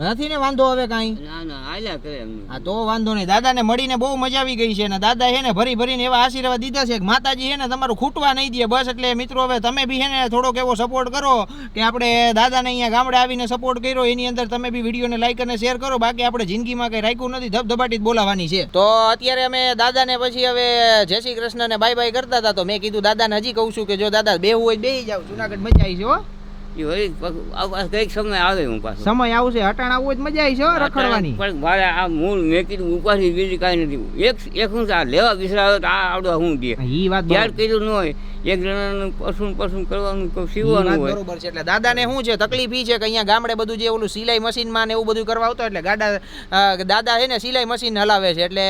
નથી ને વાંધો હવે કાંઈ? ના ના કરે હા તો વાંધો નહીં. દાદાને મળીને બહુ મજા આવી ગઈ છે ને. દાદા હે ને ભરી ભરીને એવા આશીર્વાદ દીધા છે કે માતાજી છે ને તમારું ખૂટવા નહીં દે બસ એટલે મિત્રો હવે તમે બી હે ને થોડોક એવો સપોર્ટ કરો કે આપણે દાદાને અહીંયા ગામડે આવીને સપોર્ટ કર્યો. એની અંદર તમે બી વિડીયોને લાઈક અને શેર કરો. બાકી આપણે જિંદગીમાં કંઈ રાખ્યું નથી. ધબધબાટી જ બોલાવાની છે. તો અત્યારે અમે દાદાને પછી હવે જય શ્રી કૃષ્ણને બાય બાય કરતા હતા તો મેં કીધું દાદાને હજી કહું છું કે જો દાદા બેહું હોય બેહી જાવ જુનાગઢ મજા આવી છે હો. એ વળી કંઈક સમય આવે હું પાછું. સમય આવશે હટાણ આવવું જ મજા આવી છે રખડવાની. પણ મારે આ મૂળ મેં કીધું ઉપાધિ બીજી કાંઈ નથી. એક એક હું આ લેવા વિસરાવે તો આ આવડો હું દે ઈ વાત ત્યાર કીધું ન હોય એક જણાનું પસુન પસુન કરવાનું સીવવાનું હોય. બરોબર છે એટલે દાદાને શું છે તકલીફ છે કે અહીંયા ગામડે બધું જે ઓલું સિલાઈ મશીનમાં ને એવું બધું કરવા આવતો એટલે ગાડા દાદા છે ને સિલાઈ મશીન હલાવે છે એટલે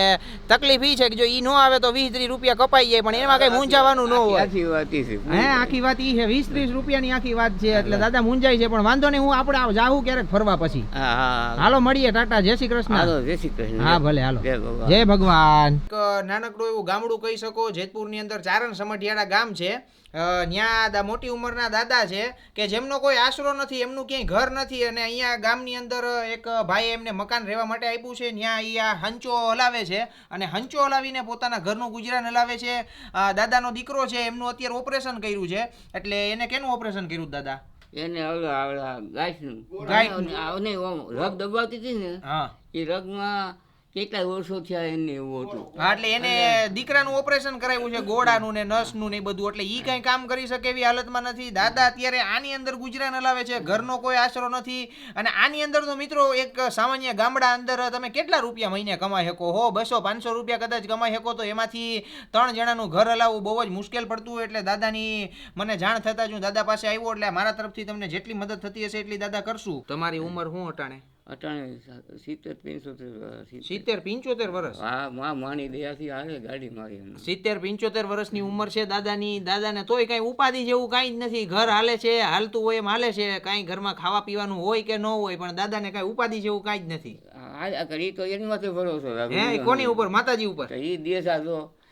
તકલીફ ઈ છે કે જો ઈ નો આવે તો વીસ ત્રીસ રૂપિયા કપાઈ જાય પણ એમાં કઈ મૂંઝાવાનું ન હોય. આખી વાત છે. હે આખી વાત એ છે વીસ ત્રીસ રૂપિયાની આખી વાત છે એટલે દાદા મૂંઝાય છે પણ વાંધો નહીં હું આપણે આવ- ક્યારેક ફરવા પછી. હા હા હાલો મળીએ ટાટા જય શ્રી કૃષ્ણ. હાલો જય શ્રી કૃષ્ણ. હા ભલે હાલો. જય ભગવાન. નાનકડું એવું ગામડું કહી શકો જેતપુરની અંદર ચારણ સમઢિયાળા ગામ છે. ત્યાં દા મોટી ઉંમરના દાદા છે કે જેમનો કોઈ આશરો નથી એમનું ક્યાંય ઘર નથી અને અહીંયા ગામની અંદર એક ભાઈ એમને મકાન રહેવા માટે આપ્યું છે. ત્યાં અહીંયા હંચો હલાવે છે અને હંચો હલાવીને પોતાના ઘરનું ગુજરાન હલાવે છે. દાદાનો દીકરો છે એમનું અત્યારે ઓપરેશન કર્યું છે. એટલે એને કેનું ઓપરેશન કર્યું દાદા? એને આવડે આવડે ગાયનું. ગાયનું. રગ દબાવતી હતી ને એ રગમાં કેટલા વર્ષો થયા એને એવું હતું. હા એટલે એને દીકરાનું ઓપરેશન કરાવ્યું છે ગોળાનું ને નસનું ને એ બધું. એટલે ઈ કઈ કામ કરી શકે એવી હાલતમાં નથી. દાદા અત્યારે આની અંદર ગુજરાન હલાવે છે ઘરનો કોઈ આશરો નથી. અને આની અંદર તો મિત્રો એક સામાન્ય ગામડા અંદર તમે કેટલા રૂપિયા મહિને કમાઈ શકો? હો બસો પાંચસો રૂપિયા કદાચ કમાઈ શકો તો એમાંથી ત્રણ જણાનું ઘર હલાવવું બહુ જ મુશ્કેલ પડતું હોય. એટલે દાદાની મને જાણ થતા જ હું દાદા પાસે આવ્યો. એટલે મારા તરફથી તમને જેટલી મદદ થતી હશે એટલી દાદા કરશું. તમારી ઉંમર શું અટાણે? અટાણે સિત્તેર પંચોતેર વર્ષ સિત્તેર. પંચોતેર વર્ષ? હા માં માની દયાથી હાલે ગાડી મારી. સિત્તેર પંચોતેર વર્ષની ઉંમર છે દાદાની. દાદાને તોય કાંઈ ઉપાધિ જેવું કાંઈ જ નથી. ઘર હાલે છે હાલતું હોય એમ હાલે છે. કાંઈ ઘરમાં ખાવા પીવાનું હોય કે ન હોય પણ દાદાને કાંઈ ઉપાધિ જેવું કાંઈ જ નથી. હા કરી તો એની માથે ભરોસો કોની ઉપર? માતાજી ઉપર? એ દેશ આ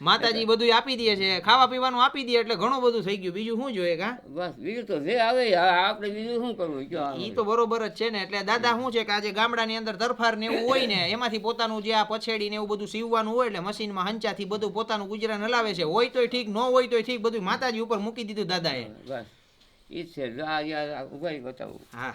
માતાજી બધું આપી દે છે ખાવા પીવાનું આપી દે એટલે ઘણું બધું થઈ ગયું. બીજું શું જોઈએ કા? બસ બીજું તો જે આવે આપણે બીજું શું કરવું? ઈ તો બરોબર જ છે ને એટલે દાદા શું છે કે આજે ગામડાની અંદર તરફાર ને એવું હોય ને એમાંથી પોતાનું જે આ પછેડી ને એવું બધું સીવવાનું હોય એટલે મશીનમાં હંચાથી બધું પોતાનું ગુજરાન હલાવે છે. હોય તોય ઠીક ન હોય તોય ઠીક બધું માતાજી ઉપર મૂકી દીધું દાદાએ. બસ. ઈ છે જો આ યાર ઊભા બતાવું. હા.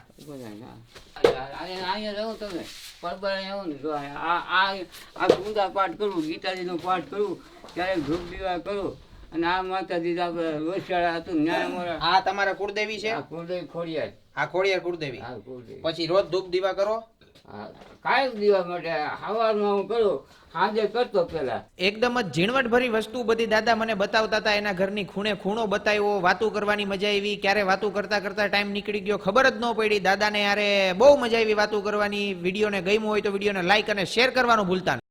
હા. અહીંયા રહો તમે. પરબરે આવો ને જો આ આ પૂજા પાઠ કરું ગીતાજીનો પાઠ કરું ક્યારેક ધૂપ દીવા કરું અને આ માતાજી આપણે વસાડા હતું ન્યાય અમારા. આ તમારા કુળદેવી છે? કુળદેવી ખોડિયાર. આ ખોડિયાર કુળદેવી. આ કુળદેવી. પછી રોજ ધૂપ દીવા કરો? હા, કાયમ દીવા માટે સવારમાં હું સાંજે કરતો પેલા. એકદમ જ ઝીણવટભરી વસ્તુ બધી દાદા મને બતાવતા હતા, એના ઘરની ખૂણે ખૂણો બતાવ્યો, વાતું કરવાની મજા આવી, ક્યારે વાતું કરતા કરતા ટાઈમ નીકળી ગયો, ખબર જ ન પડી, દાદાને યારે બહુ મજા આવી વાતું કરવાની, વિડીયોને ગમ્યું હોય તો વિડીયોને લાઈક અને શેર કરવાનું ભૂલતા